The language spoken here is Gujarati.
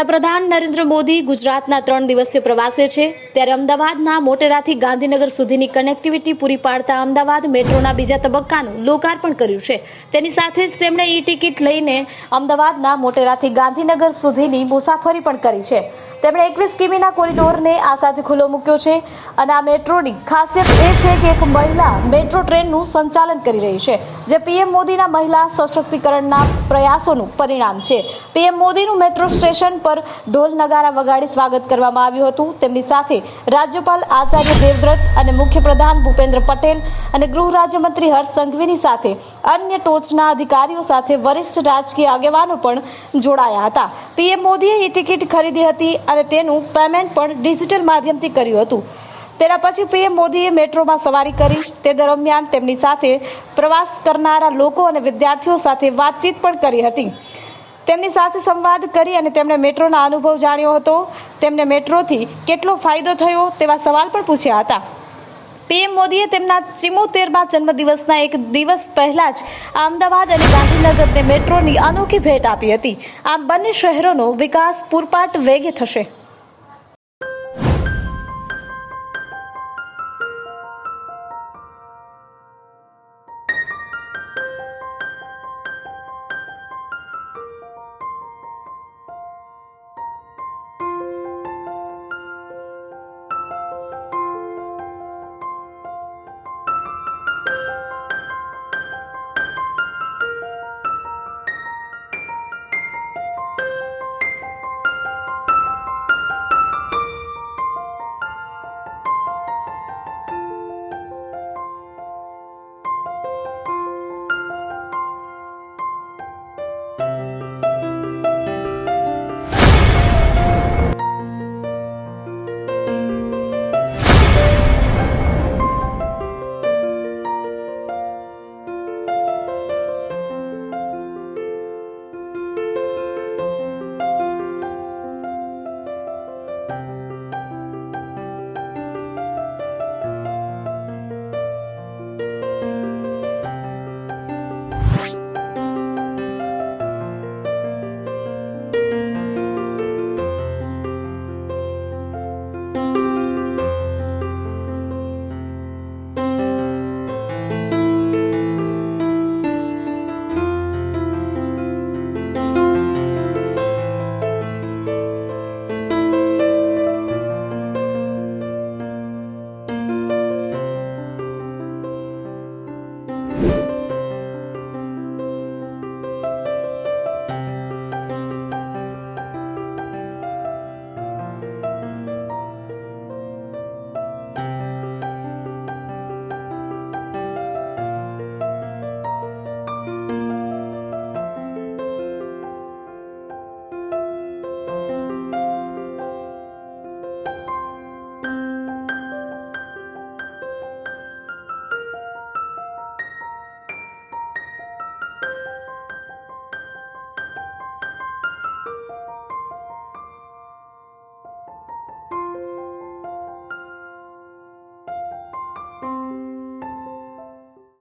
વડાપ્રધાન નરેન્દ્ર મોદી ગુજરાતના ત્રણ દિવસીય પ્રવાસે છે. ત્યારે અમદાવાદના મોટેરાથી ગાંધીનગર સુધીની કનેક્ટિવિટી પૂરી પાડતા અમદાવાદ મેટ્રોના બીજા તબક્કાનું લોકાર્પણ કર્યું છે. તેની સાથે જ તેમણે ઈ ટિકિટ લઈને અમદાવાદના મોટેરાથી ગાંધીનગર સુધીની મુસાફરી પણ કરી છે. તેમણે એકવીસ કિમીના કોરિડોરને આ સાથે ખુલ્લો મૂક્યો છે અને આ મેટ્રોની ખાસિયત એ છે કે એક મહિલા મેટ્રો ટ્રેનનું સંચાલન કરી રહી છે, જે પીએમ મોદીના મહિલા સશક્તિકરણના પ્રયાસોનું પરિણામ છે. પીએમ મોદીનું મેટ્રો સ્ટેશન પર ઢોલ નગારા વગાડી સ્વાગત કરવામાં આવ્યું હતું. તેમની સાથે રાજ્યપાલ આચાર્ય દેવવ્રત અને મુખ્યપ્રધાન ભૂપેન્દ્ર પટેલ અને ગૃહ રાજ્યમંત્રી હર્ષ સંઘવીની સાથે અન્ય ટોચના અધિકારીઓ સાથે વરિષ્ઠ રાજકીય આગેવાનો પણ જોડાયા હતા. પીએમ મોદીએ એ ટિકિટ ખરીદી હતી અને તેનું પેમેન્ટ પણ ડિજિટલ માધ્યમથી કર્યું હતું. તેના પછી પીએમ મોદીએ મેટ્રોમાં સવારી કરી. તે દરમિયાન તેમની સાથે પ્રવાસ કરનારા લોકો અને વિદ્યાર્થીઓ સાથે વાતચીત પણ કરી હતી. તેમની સાથે સંવાદ કરી અને તેમણે મેટ્રોના અનુભવ જાણ્યો હતો. તેમને મેટ્રોથી કેટલો ફાયદો થયો તેવા સવાલ પણ પૂછ્યા હતા. પીએમ મોદીએ તેમના ચિમોતેરમાં જન્મદિવસના એક દિવસ પહેલા જ અમદાવાદ અને ગાંધીનગરને મેટ્રોની અનોખી ભેટ આપી હતી. આમ બંને શહેરોનો વિકાસ પૂરપાટ વેગે થશે.